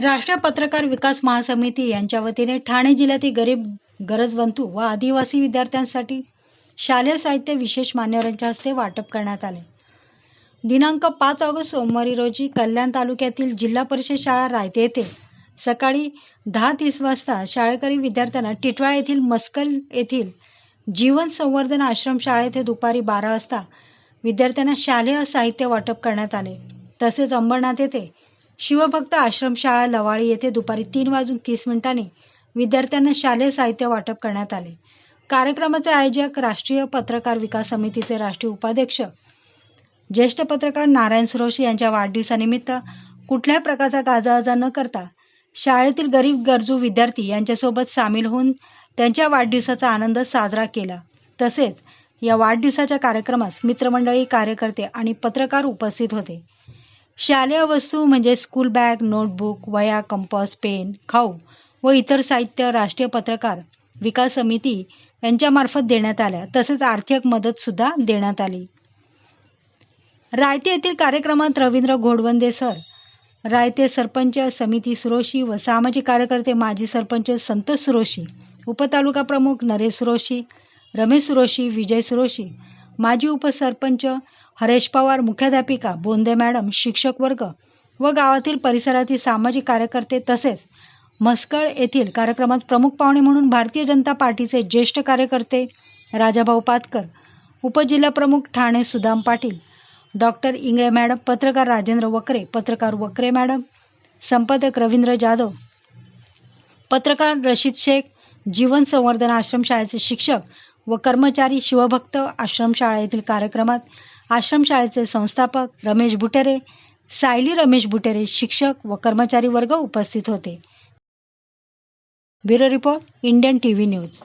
राष्ट्रीय पत्रकार विकास महासमिती यांच्या वतीने ठाणे जिल्ह्यातील गरीब गरजवंतू व आदिवासी विद्यार्थ्यांसाठी शालेय साहित्य विशेष मान्यवरांच्या हस्ते वाटप करण्यात आले. दिनांक पाच ऑगस्ट सोमवारी रोजी कल्याण तालुक्यातील जिल्हा परिषद शाळा रायते येथे सकाळी दहा तीस वाजता शाळेकरी विद्यार्थ्यांना टिटवाळा येथील मस्कल येथील जीवन संवर्धन आश्रम शाळेत दुपारी बारा वाजता विद्यार्थ्यांना शालेय साहित्य वाटप करण्यात आले. तसेच अंबरनाथ येथे शिवभक्त आश्रमशाळा लवाळी येथे दुपारी तीन वाजून तीस मिनिटांनी विद्यार्थ्यांना शालेय साहित्य वाटप करण्यात आले. कार्यक्रमाचे आयोजक राष्ट्रीय पत्रकार विकास समितीचे राष्ट्रीय उपाध्यक्ष ज्येष्ठ पत्रकार नारायण सुरोशी यांच्या वाढदिवसानिमित्त कुठल्याही प्रकारचा गाजावाजा न करता शाळेतील गरीब गरजू विद्यार्थी यांच्यासोबत सामील होऊन त्यांच्या वाढदिवसाचा आनंद साजरा केला. तसेच या वाढदिवसाच्या कार्यक्रमास मित्रमंडळी कार्यकर्ते आणि पत्रकार उपस्थित होते. शालेय वस्तू म्हणजे स्कूल बॅग नोटबुक वया कंपास पेन खाऊ व इतर साहित्य राष्ट्रीय पत्रकार विकास समिती यांच्यामार्फत देण्यात आल्या. तसेच आर्थिक मदतसुद्धा देण्यात आली. रायते येथील कार्यक्रमात रवींद्र घोडवंदे सर रायते सरपंच समिती सुरोशी व सामाजिक कार्यकर्ते माजी सरपंच संतोष सुरोशी उपतालुका प्रमुख नरेश सुरोशी रमेश सुरोशी विजय सुरोशी माजी उपसरपंच हरेश पवार मुख्याध्यापिका बोंदे मॅडम शिक्षक वर्ग व गावातील परिसरातील सामाजिक कार्यकर्ते तसेच म्हसकळ येथील कार्यक्रमात प्रमुख पाहुणे म्हणून भारतीय जनता पार्टीचे ज्येष्ठ कार्यकर्ते राजाभाऊ पातकर उपजिल्हाप्रमुख ठाणे सुदाम पाटील डॉक्टर इंगळे मॅडम पत्रकार राजेंद्र वकरे पत्रकार वकरे मॅडम संपादक रवींद्र जाधव पत्रकार रशीद शेख जीवन संवर्धन आश्रमशाळेचे शिक्षक व कर्मचारी शिवभक्त आश्रमशाळा येथील कार्यक्रमात आश्रमशाळेचे संस्थापक रमेश बुटेरे सायली रमेश बुटेरे शिक्षक व कर्मचारी वर्ग उपस्थित होते. Bureau report Indian T V news.